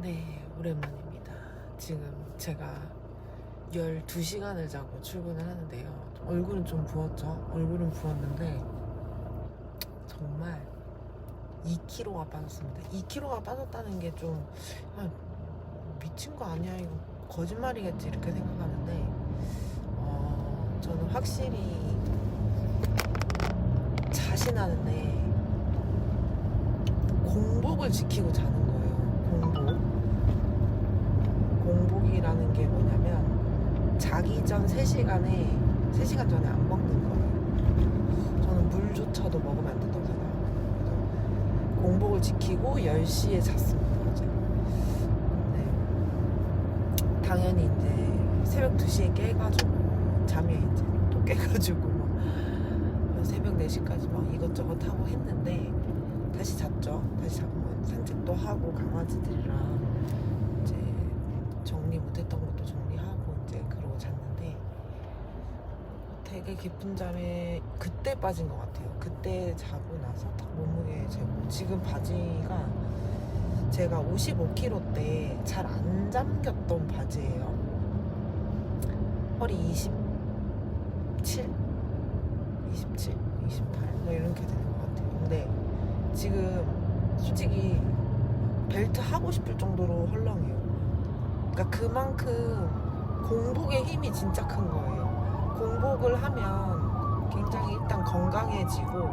네, 오랜만입니다. 지금 제가 12시간을 자고 출근을 하는데요. 얼굴은 좀 부었죠? 얼굴은 부었는데 정말 2kg가 빠졌습니다. 2kg가 빠졌다는 게좀 미친 거 아니야? 이거 거짓말이겠지? 이렇게 생각하는데 어, 저는 확실히 자신하는데 공복을 지키고 자는 거예요. 공복. 공복이라는 게 뭐냐면 자기 전 3시간에 3시간 전에 안 먹는 거예요. 저는 물조차도 먹으면 안 된다고. 그래서 공복을 지키고 10시에 잤습니다. 어제. 근데 당연히 이제 새벽 2시에 깨가지고 잠이 이제 또 깨가지고 막 새벽 4시까지 막 이것저것 하고 했는데 다시 잤죠. 다시 자고 뭐 산책도 하고 강아지들이랑 못했던 것도 정리하고 이제 그러고 잤는데 되게 깊은 잠에 그때 빠진 것 같아요. 그때 자고 나서 딱 몸무게 재고 지금 바지가 제가 55kg 때 잘 안 잠겼던 바지예요. 허리 27, 27, 28, 뭐 이렇게 되는 것 같아요. 근데 지금 솔직히 벨트 하고 싶을 정도로 헐렁해요. 그러니까 그만큼 공복의 힘이 진짜 큰 거예요. 공복을 하면 굉장히 일단 건강해지고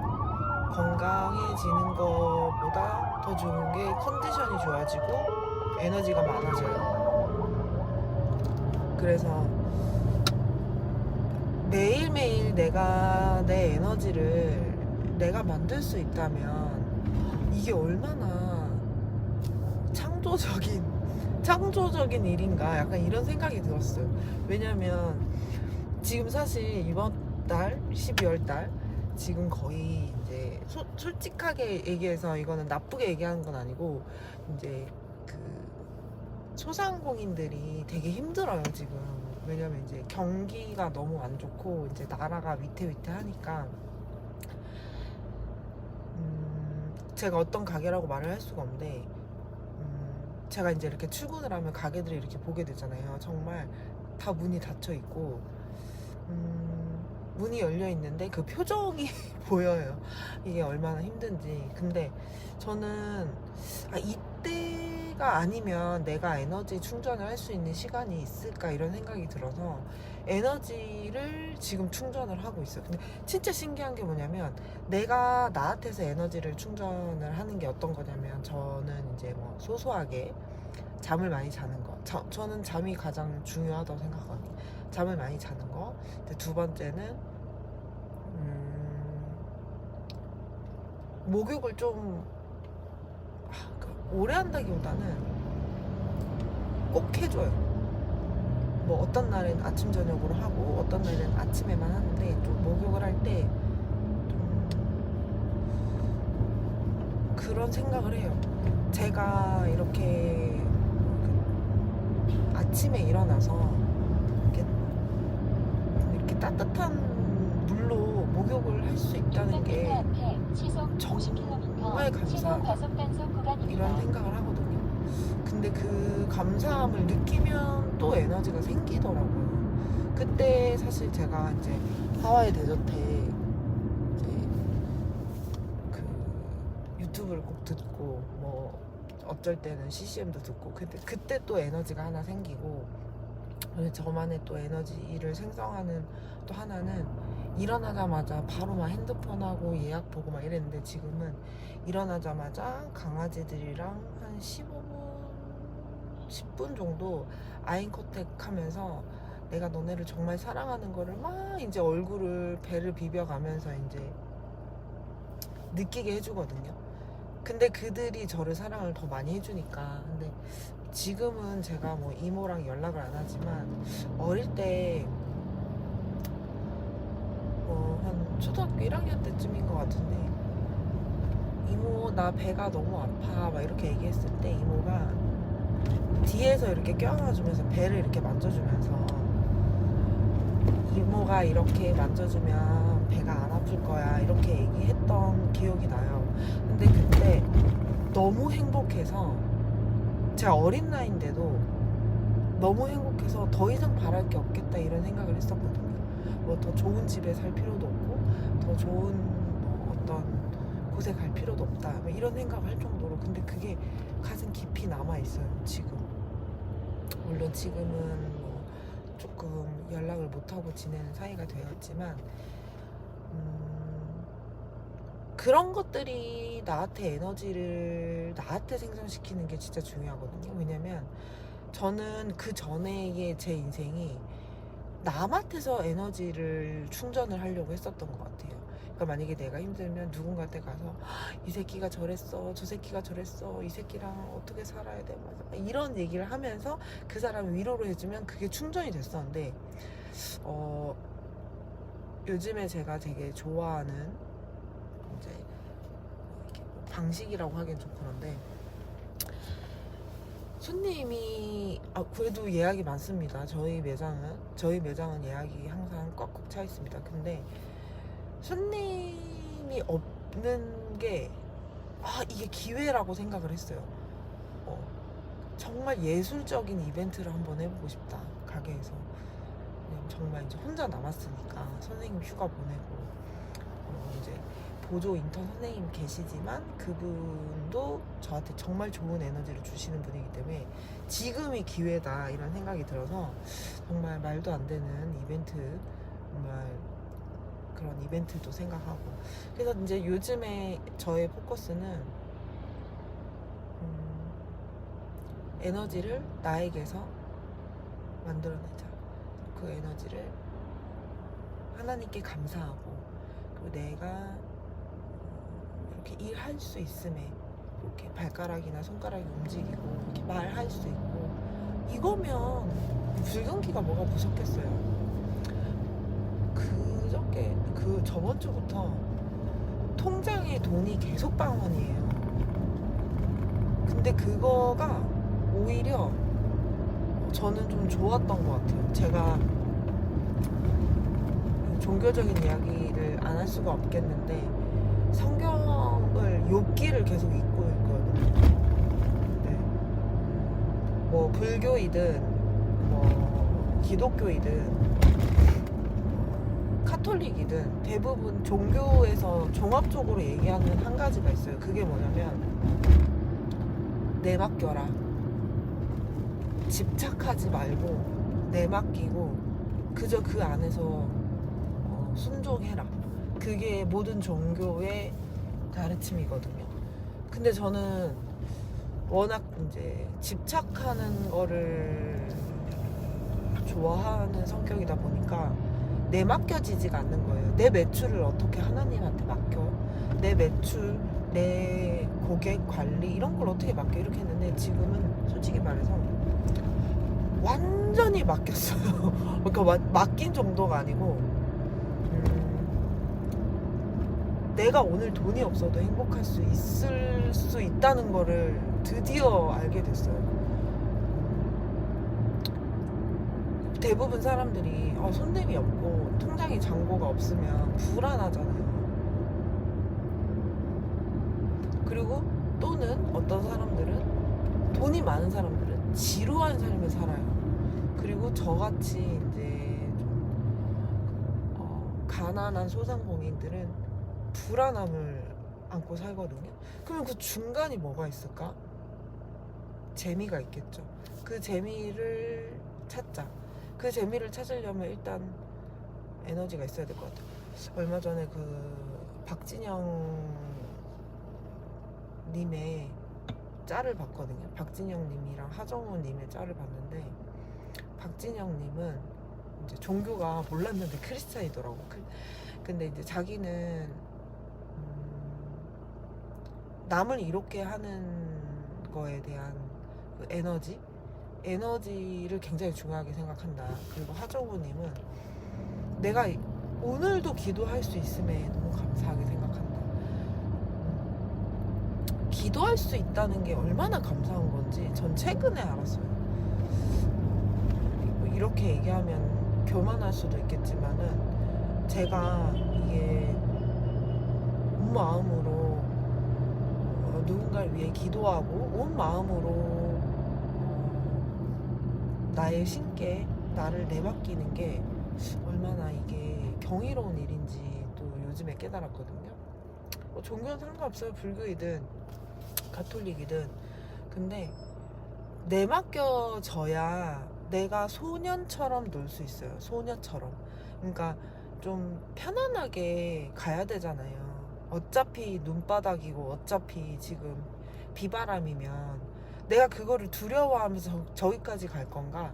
건강해지는 것보다 더 좋은 게 컨디션이 좋아지고 에너지가 많아져요. 그래서 매일매일 내가 내 에너지를 내가 만들 수 있다면 이게 얼마나 창조적인 창조적인 일인가? 약간 이런 생각이 들었어요. 왜냐면 지금 사실 이번 달 12월 달 지금 거의 이제 소- 솔직하게 얘기해서 이거는 나쁘게 얘기하는 건 아니고 이제 그 소상공인들이 되게 힘들어요 지금. 왜냐면 이제 경기가 너무 안 좋고 이제 나라가 위태위태하니까. 음, 제가 어떤 가게라고 말을 할 수가 없는데 음, 제가 이제 이렇게 출근을 하면 가게들이 이렇게 보게 되잖아요. 정말 다 문이 닫혀 있고. 음, 문이 열려 있는데 그 표정이 보여요. 이게 얼마나 힘든지. 근데 저는 아, 이 때가 아니면 내가 에너지 충전을 할 수 있는 시간이 있을까 이런 생각이 들어서 에너지를 지금 충전을 하고 있어요. 근데 진짜 신기한 게 뭐냐면 내가 나한테서 에너지를 충전을 하는 게 어떤 거냐면 저는 이제 뭐 소소하게 잠을 많이 자는 거. 저, 저는 잠이 가장 중요하다고 생각하거든요. 잠을 많이 자는 거. 두 번째는 음, 목욕을 좀 오래 한다기보다는 꼭 해줘요. 뭐 어떤 날은 아침 저녁으로 하고 어떤 날은 아침에만 하는데 좀 목욕을 할 때 좀 그런 생각을 해요. 제가 이렇게 그 아침에 일어나서 이렇게, 이렇게 따뜻한 물로 목욕을 할 수 있다는 게 정말 감사하다. 이런 생각을 하거든요. 근데 그 감사함을 느끼면 또 에너지가 생기더라고요. 그때 사실 제가 이제 하와이 데저트 이제 그 유튜브를 꼭 듣고 뭐 어쩔 때는 CCM도 듣고 근데 그때 또 에너지가 하나 생기고 저만의 또 에너지를 생성하는 또 하나는 일어나자마자 바로 막 핸드폰하고 예약 보고 막 이랬는데 지금은 일어나자마자 강아지들이랑 한 15분, 10분 정도 아인 컨택 하면서 내가 너네를 정말 사랑하는 거를 막 이제 얼굴을 배를 비벼가면서 이제 느끼게 해주거든요. 근데 그들이 저를 사랑을 더 많이 해주니까. 근데 지금은 제가 뭐 이모랑 연락을 안 하지만 어릴 때 어, 한 초등학교 1학년 때쯤인 것 같은데 이모 나 배가 너무 아파 막 이렇게 얘기했을 때 이모가 뒤에서 이렇게 껴안아주면서 배를 이렇게 만져주면서 이모가 이렇게 만져주면 배가 안 아플 거야 이렇게 얘기했던 기억이 나요 근데 그때 너무 행복해서 제가 어린 나이인데도 너무 행복해서 더 이상 바랄 게 없겠다 이런 생각을 했었거든요. 뭐 더 좋은 집에 살 필요도 없고 더 좋은 뭐 어떤 곳에 갈 필요도 없다 뭐 이런 생각을 할 정도로 근데 그게 가슴 깊이 남아 있어요 지금. 물론 지금은 뭐 조금 연락을 못 하고 지내는 사이가 되었지만 음, 그런 것들이 나한테 에너지를 나한테 생성시키는 게 진짜 중요하거든요. 왜냐면 저는 그 전에의 제 인생이 남한테서 에너지를 충전을 하려고 했었던 것 같아요. 그러니까 만약에 내가 힘들면 누군가한테 가서 이 새끼가 저랬어, 저 새끼가 저랬어, 이 새끼랑 어떻게 살아야 돼, 막 이런 얘기를 하면서 그 사람을 위로를 해주면 그게 충전이 됐었는데 어, 요즘에 제가 되게 좋아하는 이제 이렇게 뭐 방식이라고 하기엔 좀 그런데 손님이 아 그래도 예약이 많습니다. 저희 매장은 저희 매장은 예약이 항상 꽉꽉 차 있습니다. 근데 손님이 없는 게 아, 이게 기회라고 생각을 했어요. 어, 정말 예술적인 이벤트를 한번 해보고 싶다. 가게에서. 정말 이제 혼자 남았으니까 선생님 휴가 보내고 보조 인턴 선생님 계시지만 그분도 저한테 정말 좋은 에너지를 주시는 분이기 때문에 지금이 기회다 이런 생각이 들어서 정말 말도 안 되는 이벤트 정말 그런 이벤트도 생각하고. 그래서 이제 요즘에 저의 포커스는 음, 에너지를 나에게서 만들어내자. 그 에너지를 하나님께 감사하고 그리고 내가 이렇게 일할 수 있음에 이렇게 발가락이나 손가락이 움직이고 이렇게 말할 수 있고 이거면 불경기가 뭐가 무섭겠어요. 그저께 그 저번 주부터 통장에 돈이 계속 방원이에요. 근데 그거가 오히려 저는 좀 좋았던 것 같아요. 제가 종교적인 이야기를 안 할 수가 없겠는데 성경 을 욥기를 계속 읽고 있거든요. 네. 뭐 불교이든 뭐 기독교이든 카톨릭이든 대부분 종교에서 종합적으로 얘기하는 한 가지가 있어요. 그게 뭐냐면 내 맡겨라. 집착하지 말고 내 맡기고 그저 그 안에서 어, 순종해라. 그게 모든 종교의 가르침이거든요. 근데 저는 워낙 이제 집착하는 거를 좋아하는 성격이다 보니까 내 맡겨지지가 않는 거예요. 내 매출을 어떻게 하나님한테 맡겨? 내 매출, 내 고객 관리 이런 걸 어떻게 맡겨? 이렇게 했는데 지금은 솔직히 말해서 완전히 맡겼어요. 그러니까 마- 맡긴 정도가 아니고 음, 내가 오늘 돈이 없어도 행복할 수 있을 수 있다는 거를 드디어 알게 됐어요. 대부분 사람들이 어, 손님이 없고 통장에 잔고가 없으면 불안하잖아요. 그리고 또는 어떤 사람들은 돈이 많은 사람들은 지루한 삶을 살아요. 그리고 저같이 이제 좀 어, 가난한 소상공인들은 불안함을 안고 살거든요. 그러면 그 중간이 뭐가 있을까? 재미가 있겠죠. 그 재미를 찾자. 그 재미를 찾으려면 일단 에너지가 있어야 될 것 같아요. 얼마 전에 그 박진영 님의 짤을 봤거든요. 박진영 님이랑 하정우 님의 짤을 봤는데 박진영 님은 이제 종교가 몰랐는데 크리스찬이더라고. 그- 근데 이제 자기는 음, 남을 이롭게 하는 거에 대한 그 에너지 에너지를 굉장히 중요하게 생각한다. 그리고 하정우님은 내가 이- 오늘도 기도할 수 있음에 너무 감사하게 생각한다. 음, 기도할 수 있다는 게 얼마나 감사한 건지 전 최근에 알았어요. 뭐 이렇게 얘기하면 교만할 수도 있겠지만은 제가 이게 온 마음으로 어, 누군가를 위해 기도하고 온 마음으로 나의 신께 나를 내맡기는 게 얼마나 이게 경이로운 일인지 또 요즘에 깨달았거든요. 뭐 종교는 상관없어요. 불교이든 가톨릭이든. 근데 내맡겨져야 내가 소년처럼 놀 수 있어요. 소녀처럼. 그러니까 좀 편안하게 가야 되잖아요. 어차피 눈바닥이고 어차피 지금 비바람이면 내가 그거를 두려워하면서 저- 저기까지 갈 건가?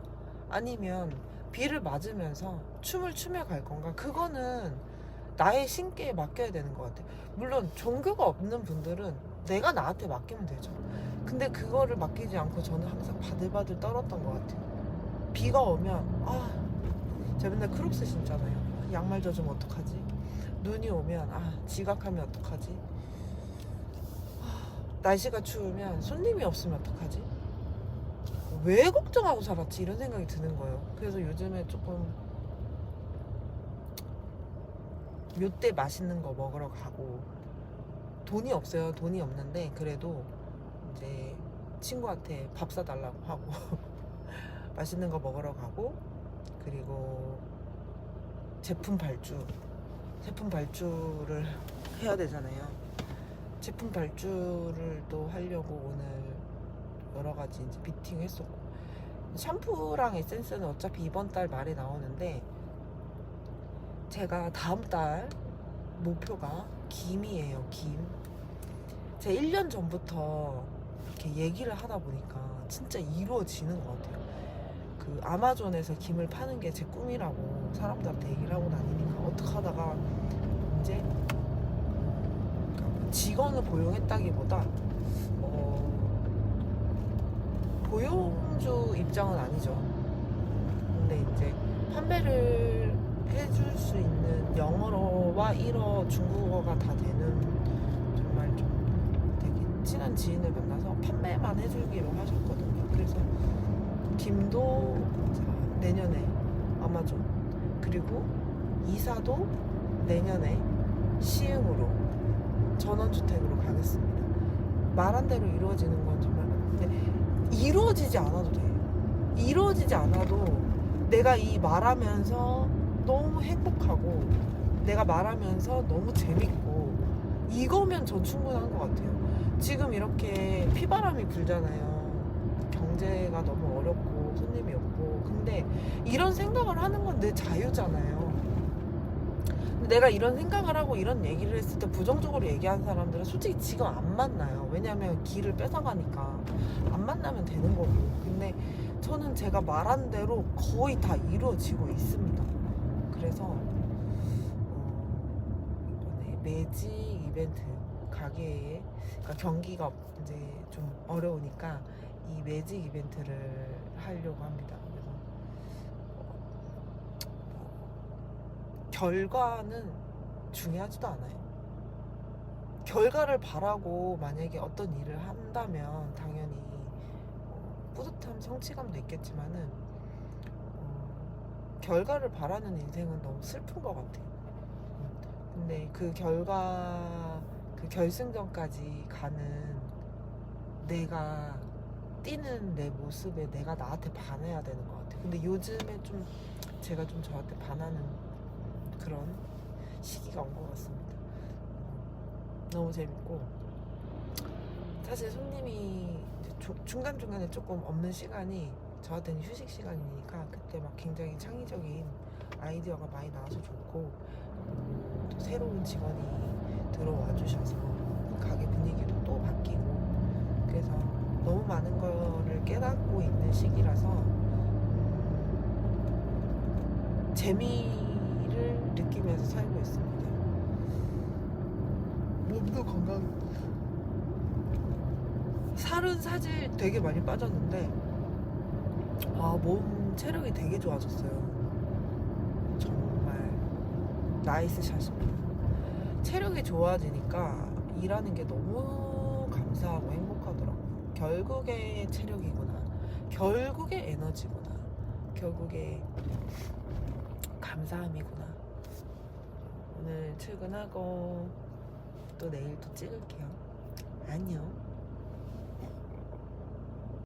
아니면 비를 맞으면서 춤을 추며 갈 건가? 그거는 나의 신께 맡겨야 되는 것 같아요. 물론 종교가 없는 분들은 내가 나한테 맡기면 되죠. 근데 그거를 맡기지 않고 저는 항상 바들바들 떨었던 것 같아요. 비가 오면 아 제가 맨날 크록스 신잖아요. 양말 젖으면 어떡하지? 눈이 오면 아 지각하면 어떡하지? 아, 날씨가 추우면 손님이 없으면 어떡하지? 왜 걱정하고 살았지? 이런 생각이 드는 거예요. 그래서 요즘에 조금 몇대 맛있는 거 먹으러 가고 돈이 없어요. 돈이 없는데 그래도 이제 친구한테 밥 사달라고 하고 맛있는 거 먹으러 가고 그리고 제품 발주 제품 발주를 해야 되잖아요. 제품 발주를 또 하려고 오늘 여러 가지 이제 미팅 했었고 샴푸랑 에센스는 어차피 이번 달 말에 나오는데 제가 다음 달 목표가 김이에요. 김. 제가 1년 전부터 이렇게 얘기를 하다 보니까 진짜 이루어지는 것 같아요. 그 아마존에서 김을 파는 게 제 꿈이라고 사람들한테 얘기를 하고 다니니까 어떻게 하다가 이제 그러니까 직원을 고용했다기보다 어, 고용주 입장은 아니죠. 근데 이제 판매를 해줄 수 있는 영어와 일어 중국어가 다 되는 정말 좀 되게 친한 지인을 만나서 판매만 해주기로 하셨거든요. 그래서 김도 자, 내년에 아마존 그리고 이사도 내년에 시흥으로 전원주택으로 가겠습니다. 말한 대로 이루어지는 건 정말 근데 이루어지지 않아도 돼. 이루어지지 않아도 내가 이 말하면서 너무 행복하고 내가 말하면서 너무 재밌고 이거면 전 충분한 것 같아요. 지금 이렇게 피바람이 불잖아요. 경제가 너무 어렵고 손님이 없고 근데 이런 생각을 하는 건 내 자유잖아요. 내가 이런 생각을 하고 이런 얘기를 했을 때 부정적으로 얘기하는 사람들은 솔직히 지금 안 만나요. 왜냐면 길을 뺏어가니까 안 만나면 되는 거고. 근데 저는 제가 말한 대로 거의 다 이루어지고 있습니다. 그래서 어, 매직 이벤트 가게에 그러니까 경기가 이제 좀 어려우니까 이 매직 이벤트를 하려고 합니다. 그래서 어, 결과는 중요하지도 않아요. 결과를 바라고 만약에 어떤 일을 한다면 당연히 어, 뿌듯함, 성취감도 있겠지만은 어, 결과를 바라는 인생은 너무 슬픈 것 같아요. 음, 근데 그 결과, 그 결승전까지 가는 내가 뛰는 내 모습에 내가 나한테 반해야 되는 것 같아요. 근데 요즘에 좀 제가 좀 저한테 반하는 그런 시기가 온 것 같습니다. 어, 너무 재밌고 사실 손님이 이제 조- 중간 중간에 조금 없는 시간이 저한테는 휴식 시간이니까 그때 막 굉장히 창의적인 아이디어가 많이 나와서 좋고 음, 또 새로운 직원이 들어와 주셔서 가게 분위기도 또 바뀌고 그래서 너무 많은 거를 깨닫고 있는 시기라서 음, 재미를 느끼면서 살고 있습니다. 몸도 건강. 살은 사실 되게 많이 빠졌는데 아몸 체력이 되게 좋아졌어요. 정말 나이스 샷입니다. 체력이 좋아지니까 일하는 게 너무 감사하고 행복하더라고요. 결국에 체력이구나. 결국에 에너지구나. 결국에 감사함이구나. 오늘 출근하고 또 내일 또 찍을게요. 안녕.